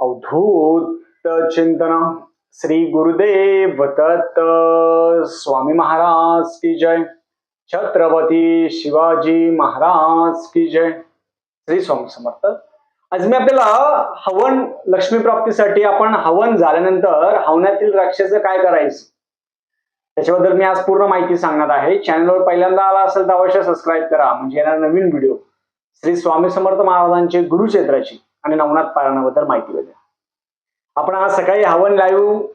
अवधूत चिंतन श्री गुरुदेव दत्त स्वामी महाराज की जय। छत्रपती शिवाजी महाराज की जय। श्री स्वामी समर्थ। आज मी आपल्याला हवन लक्ष्मी प्राप्तीसाठी आपण हवन झाल्यानंतर हवनातील राक्षस काय करायचं? त्याच्याबद्दल मी आज पूर्ण माहिती सांगणार आहे. चॅनलवर पहिल्यांदा आला असेल तर अवश्य सबस्क्राईब करा. म्हणजे येणार नवीन व्हिडिओ श्री स्वामी समर्थ महाराजांचे गुरुक्षेत्राची. आणि नवनाथ पारायणाबद्दल माहिती भेटेल. आपण आज सकाळी हवन लाईव्ह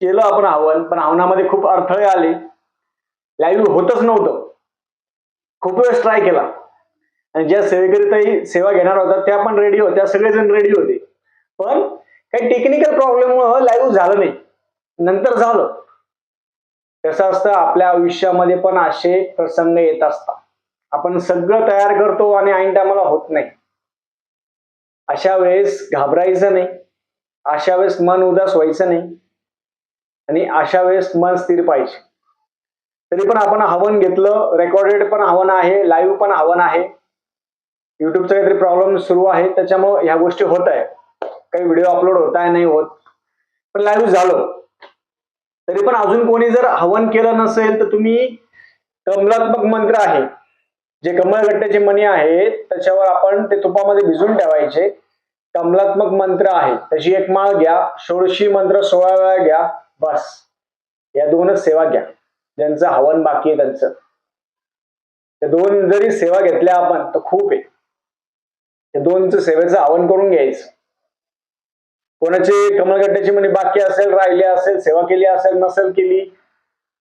केलं आपण हवन पण हवनामध्ये खूप अडथळे आले. लाईव्ह होतच नव्हतं. खूप वेळेस ट्राय केला. आणि ज्या सेवेकरीतही सेवा घेणार होत्या त्या पण रेडी होत्या सगळेजण रेडी होते. पण काही टेक्निकल प्रॉब्लेममुळं लाईव्ह झालं नाही. नंतर झालं. कसं असतं आपल्या आयुष्यामध्ये पण असे प्रसंग येत असतात. आपण सगळं तयार करतो आणि ऐन टायमाला होत नाही. अशा वेळेस घाबरायचं नाही. अशा वेळेस मन उदास व्हायचं नाही. आणि अशा वेळेस मन स्थिर पाहिजे. तरी पण आपण हवन घेतलं रेकॉर्डेड पण हवन आहे लाईव्ह पण हवन आहे. युट्यूबचा काहीतरी प्रॉब्लेम सुरू आहे त्याच्यामुळे ह्या गोष्टी होत आहे काही व्हिडिओ अपलोड होत आहे नाही होत. पण लाईव्ह झालं. तरी पण अजून कोणी जर हवन केलं नसेल तर तुम्ही कमलात्मक मंत्र आहे. जे कमळगट्ट्याचे मणी आहेत त्याच्यावर आपण ते तुपामध्ये भिजून ठेवायचे. कमलात्मक मंत्र आहे त्याची एक माळ घ्या. षोडशी मंत्र सोळा वेळा घ्या. बस. या दोनच सेवा घ्या. ज्यांचं हवन बाकी आहे त्यांचं. त्या दोन जरी सेवा घेतल्या आपण तर खूप आहे. त्या दोनच सेवेचं हवन करून घ्यायचं. कोणाचे कमलगट्ट्याची म्हणे बाकी असेल राहिले असेल सेवा केली असेल नसेल केली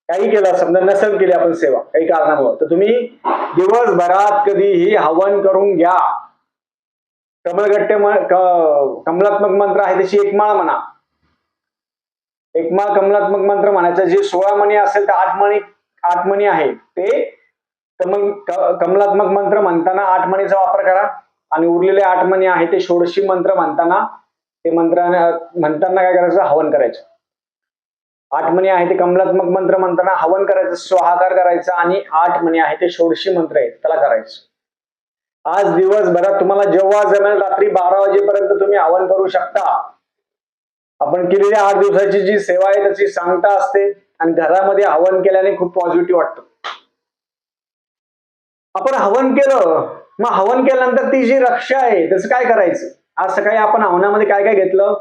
काही केलं समजा नसेल केली आपण सेवा काही कारणामुळे. तर तुम्ही दिवसभरात कधीही हवन करून घ्या. कमलगट्टे कमलात्मक मंत्र आहे त्याची एक माळ म्हणा. एक माळ कमलात्मक मंत्र म्हणायचं जे सोळा मणी असेल तर आठ मणी आठ मणी आहे. ते कमल कमलात्मक मंत्र म्हणताना आठ मणीचा वापर करा. आणि उरलेले आठ मणी आहे ते षोडशी मंत्र म्हणताना ते मंत्र म्हणताना काय करायचं? हवन करायचं. आठ मणी आहे ते कमलात्मक मंत्र म्हणताना हवन करायचं स्वाहाकार करायचा आणि आठ मणी आहे ते षोडशी मंत्र आहे त्याला करायचं. आज दिवसभरात तुम्हाला जेव्हा जमेल रात्री बारा वाजेपर्यंत तुम्ही हवन करू शकता. आपण केलेली आठ दिवसाची जी सेवा आहे त्याची सांगता असते आणि घरामध्ये हवन केल्याने खूप पॉझिटिव्ह वाटतं. आपण हवन केलं मग हवन केल्यानंतर ती जी रक्षा आहे त्याचं काय करायचं? आज सकाळी आपण हवनामध्ये काय काय घेतलं?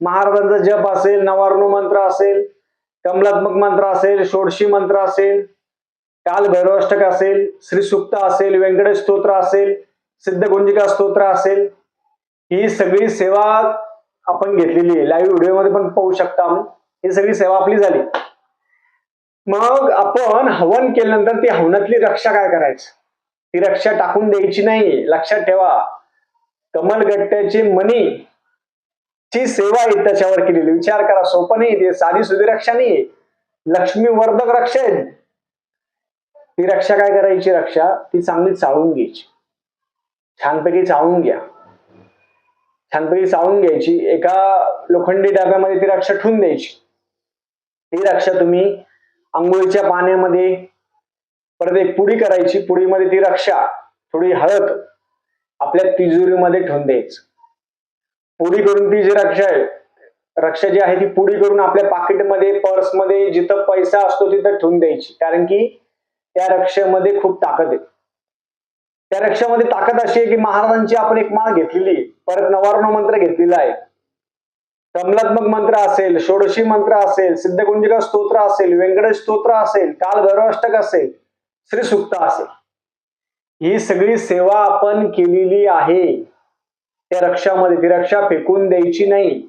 महाराजांचा जप असेल नवारणू मंत्र असेल कमलात्मक मंत्र असेल षोडशी मंत्र असेल काल भैरवाष्टक असेल श्री सुक्त असेल व्यंकटेश स्तोत्र असेल सिद्धगुंजिका स्तोत्र असेल ही सगळी सेवा आपण घेतलेली आहे. लाईव्ह व्हिडिओमध्ये पण पाहू शकता ही सगळी सेवा आपली झाली. मग आपण हवन केल्यानंतर ती हवनातली रक्षा काय करायचं? ती रक्षा टाकून द्यायची नाही. लक्षात ठेवा. कमलगट्ट्याची मणी ची सेवा आहे त्याच्यावर केलेली. विचार करा सोपं नाही ते साधी सुधी रक्षा नाही लक्ष्मी वर्धक रक्षा आहे ती रक्षा काय करायची रक्षा? ती चांगली चाळून घ्यायची. छानपैकी चाळून घ्या. छानपैकी चाळून घ्यायची. एका लोखंडी डब्यामध्ये ती रक्षा ठेवून द्यायची. ती रक्षा तुम्ही आंघोळीच्या पाण्यामध्ये परत एक पुडी करायची. पुडीमध्ये ती रक्षा थोडी हळद आपल्या तिजोरीमध्ये ठेवून द्यायची. पुडी करून ती जी रक्षा आहे रक्षा जी आहे ती पुडी करून आपल्या पाकिटमध्ये पर्समध्ये जिथं पैसा असतो तिथं ठेवून द्यायची. कारण की त्या रक्षेमध्ये खूप ताकद आहे. त्या रक्षामध्ये ताकद अशी आहे की महाराजांची आपण एक माळ घेतलेली आहे. परत नवार्ण मंत्र घेतलेला आहे. कमलात्मक मंत्र असेल षोडशी मंत्र असेल सिद्धगुंजिका स्तोत्र असेल व्यंकटेश स्तोत्र असेल काल भैरवाष्टक असेल श्री सुक्त असेल. ही सगळी सेवा आपण केलेली आहे. त्या रक्षामध्ये ती रक्षा फेकून द्यायची नाही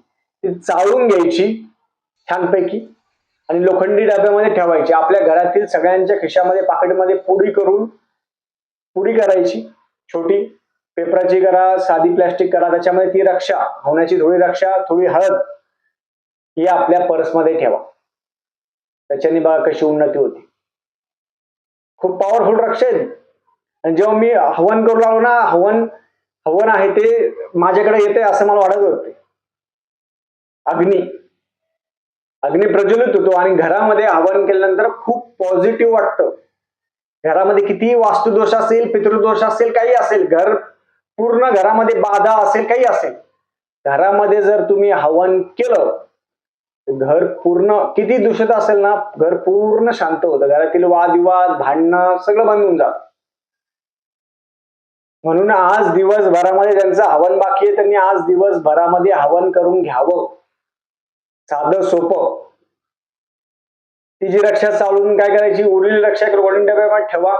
ती चाळून घ्यायची छानपैकी आणि लोखंडी डब्यामध्ये ठेवायची. आपल्या घरातील सगळ्यांच्या खिशामध्ये पाकिटमध्ये पुडी करून पुडी करायची. छोटी पेपराची करा साधी प्लॅस्टिक करा त्याच्यामध्ये ती रक्षा होण्याची थोडी रक्षा थोडी हळद ही आपल्या पर्समध्ये ठेवा. त्याच्याने बघा कशी उन्नती होती. खूप पॉवरफुल रक्षा आहे. आणि जेव्हा मी हवन करू लागलो ना हवन हवन आहे ते माझ्याकडे येते असं मला वाटत होते. अग्नी. अग्नी प्रज्वलित होतो आणि घरामध्ये हवन केल्यानंतर खूप पॉझिटिव्ह वाटतं. घरामध्ये कितीही वास्तुदोष असेल पितृदोष असेल काही असेल घर पूर्ण घरामध्ये बाधा असेल काही असेल. घरामध्ये जर तुम्ही हवन केलं घर पूर्ण किती दूषित असेल ना घर पूर्ण शांत होतं. घरातील वादविवाद भांडणं सगळं बंद होऊन जातं. म्हणून आज दिवसभरामध्ये त्यांचं हवन बाकी आहे त्यांनी आज दिवसभरामध्ये हवन करून घ्यावं. साधं सोपं. ती जी रक्षा चालवून काय करायची? उरलेली रक्षा वडील डब्यामध्ये ठेवा.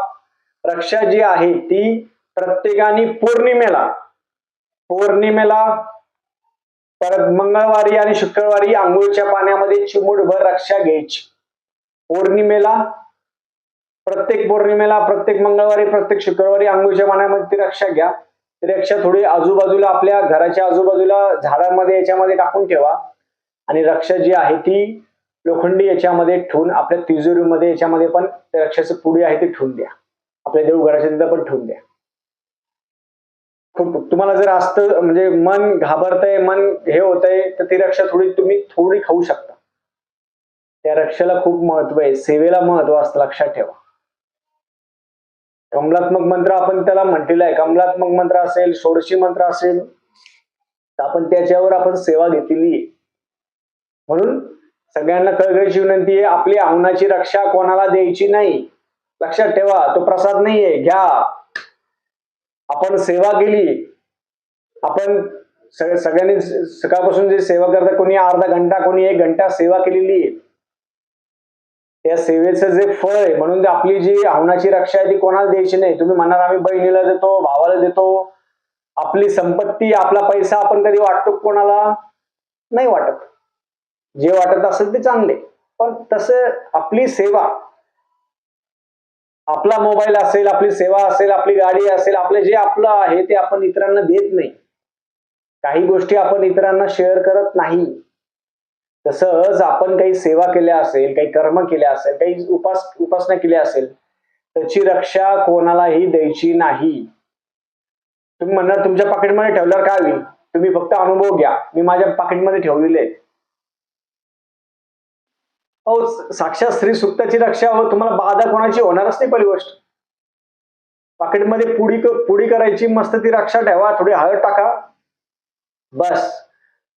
रक्षा जी आहे ती प्रत्येकाने पौर्णिमेला पौर्णिमेला परत मंगळवारी आणि शुक्रवारी आंघोळीच्या पाण्यामध्ये चिमूटभर रक्षा घ्यायची. पौर्णिमेला प्रत्येक पौर्णिमेला प्रत्येक मंगळवारी प्रत्येक शुक्रवारी आंघोळीच्या पाण्यामध्ये ती रक्षा घ्या. ती रक्षा थोडी आजूबाजूला आपल्या घराच्या आजूबाजूला झाडामध्ये याच्यामध्ये टाकून ठेवा. आणि रक्षा जी आहे ती लोखंडी याच्यामध्ये ठेवून आपल्या तिजोरीमध्ये याच्यामध्ये पण त्या रक्षाचं पुडी आहे ती ठेवून द्या. आपल्या देवघराच्या तिथं पण ठेवून द्या. खूप तुम्हाला जर असतं म्हणजे मन घाबरतंय मन हे होतंय तर ती रक्षा थोडी तुम्ही थोडी खाऊ शकता. त्या रक्षेला खूप महत्त्व आहे. सेवेला महत्त्व असतं लक्षात ठेवा. कमलात्मक मंत्र आपण त्याला म्हटलेला आहे कमलात्मक मंत्र असेल षोडशी मंत्र असेल तर आपण त्याच्यावर आपण सेवा घेतलेली आहे. म्हणून सगळ्यांना कळकळीची विनंती आहे आपली आव्हानाची रक्षा कोणाला द्यायची नाही लक्षात ठेवा तो प्रसाद नाहीये घ्या. आपण सेवा केली आपण सगळ्यांनी सकाळपासून जे सेवा करता कोणी अर्धा घंटा कोणी एक घंटा सेवा केलेली या त्या सेवेचं जे फळ आहे म्हणून ते आपली जी आव्हानाची रक्षा आहे ती कोणाला द्यायची नाही. तुम्ही म्हणणार आम्ही बहिणीला देतो भावाला देतो. आपली संपत्ती आपला पैसा आपण कधी वाटतो कोणाला? नाही वाटत. जे वाटत असेल ते चांगले. पण तसं आपली सेवा आपला मोबाईल असेल आपली सेवा असेल आपली गाडी असेल आपलं जे आपलं आहे ते आपण इतरांना देत नाही. काही गोष्टी आपण इतरांना शेअर करत नाही. तसंच आपण काही सेवा केल्या असेल काही कर्म केल्या असेल काही उपास उपासना केल्या असेल त्याची रक्षा कोणालाही द्यायची नाही. तुम्ही म्हणणार तुमच्या पाकिटमध्ये ठेवल्यावर काय होईल? तुम्ही फक्त अनुभव घ्या. मी माझ्या पाकिटमध्ये ठेवलेले आहेत. साक्षात स्त्री सुक्ताची रक्षा हो तुम्हाला बाधा कोणाची होणारच नाही पहिली गोष्ट. पाकिटमध्ये पुडी पुडी करायची मस्त ती रक्षा ठेवा थोडी हळद टाका. बस.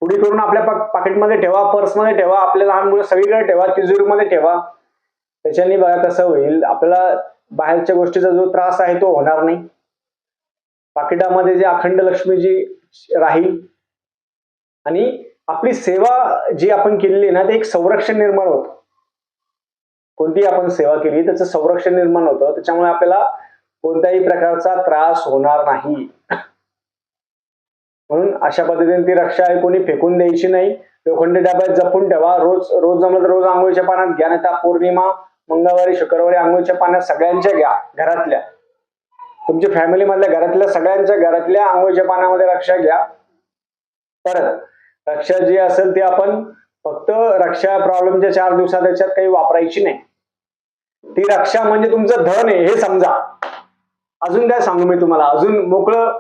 पुढे करून आपल्या पा- पाकिटमध्ये ठेवा पर्समध्ये ठेवा आपल्या लहान मुलं सगळीकडे ठेवा तिजोरीमध्ये ठेवा. त्याच्याने बघा कसं होईल आपल्याला बाहेरच्या गोष्टीचा जो त्रास आहे तो होणार नाही. पाकिटामध्ये जे अखंड लक्ष्मी जी राहील आणि आपली सेवा जी आपण केलेली ना ते एक संरक्षण निर्माण होतं. कोणतीही आपण सेवा केली त्याचं संरक्षण निर्माण होतं. त्याच्यामुळे आपल्याला कोणत्याही प्रकारचा त्रास होणार नाही. म्हणून अशा पद्धतीने ती रक्षा आहे कोणी फेकून द्यायची नाही. लोखंडी डब्यात जपून ठेवा. रोज रोज जमलं तर रोज आंघोळीच्या पाण्यात घ्या नाही पौर्णिमा मंगळवारी शुक्रवारी आंघोळीच्या पाण्यात सगळ्यांच्या घ्या घरातल्या. तुमच्या फॅमिली मधल्या घरातल्या सगळ्यांच्या घरातल्या आंघोळीच्या पाण्यामध्ये रक्षा घ्या. परत रक्षा जी असेल ती आपण फक्त रक्षा प्रॉब्लेमच्या चार दिवसात त्याच्यात काही वापरायची नाही. ती रक्षा म्हणजे तुमचं धन आहे हे समजा. अजून काय सांगू मी तुम्हाला? अजून मोकळं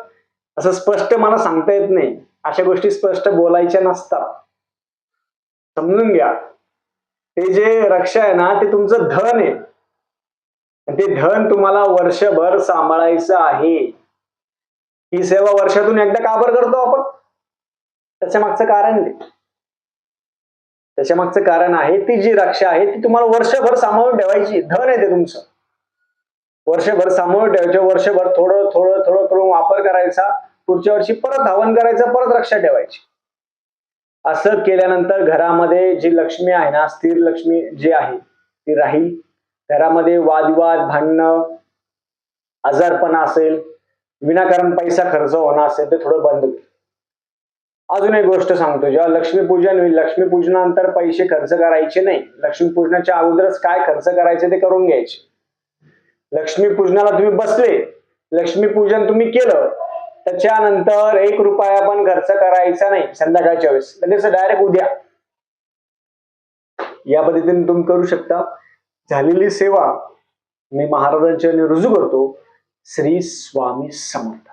असं स्पष्ट मला सांगता येत नाही. अशा गोष्टी स्पष्ट बोलायच्या नसतात. समजून घ्या. ते जे रक्षा आहे ना ते तुमचं धन आहे. ते धन तुम्हाला वर्षभर सांभाळायचं आहे. ही सेवा वर्षातून एकदा का बरं करतो आपण? त्याच्या मागचं कारण त्याच्या मागचं कारण आहे ती जी रक्षा आहे ती तुम्हाला वर्षभर सांभाळून ठेवायची. धन आहे ते तुमचं. वर्षभर सांभाळून ठेवायचे वर्षभर थोडं थोडं थोडं करून वापर करायचा पुढच्या वर्षी परत धावन करायचं परत रक्षा ठेवायची. असं केल्यानंतर घरामध्ये जी लक्ष्मी आहे ना स्थिर लक्ष्मी जी आहे ती राहील. घरामध्ये वादविवाद भांडणं आजारपणा असेल विनाकारण पैसा खर्च होणं असेल ते थोडं बंद होईल. अजून एक गोष्ट सांगतो जेव्हा लक्ष्मीपूजन होईल लक्ष्मीपूजनानंतर पैसे खर्च करायचे नाही. लक्ष्मीपूजनाच्या अगोदरच काय खर्च करायचे ते करून घ्यायचे. लक्ष्मीपूजनाला तुम्ही बसले. लक्ष्मीपूजन तुम्ही केलं. त्याच्यानंतर एक रुपया पण खर्च करायचा नाही संध्याकाळच्या वेळेस. लगेच डायरेक्ट उद्या. या पद्धतीने तुम्ही करू शकता. झालेली सेवा मी महाराजांच्या रुजू करतो. श्री स्वामी समर्थ.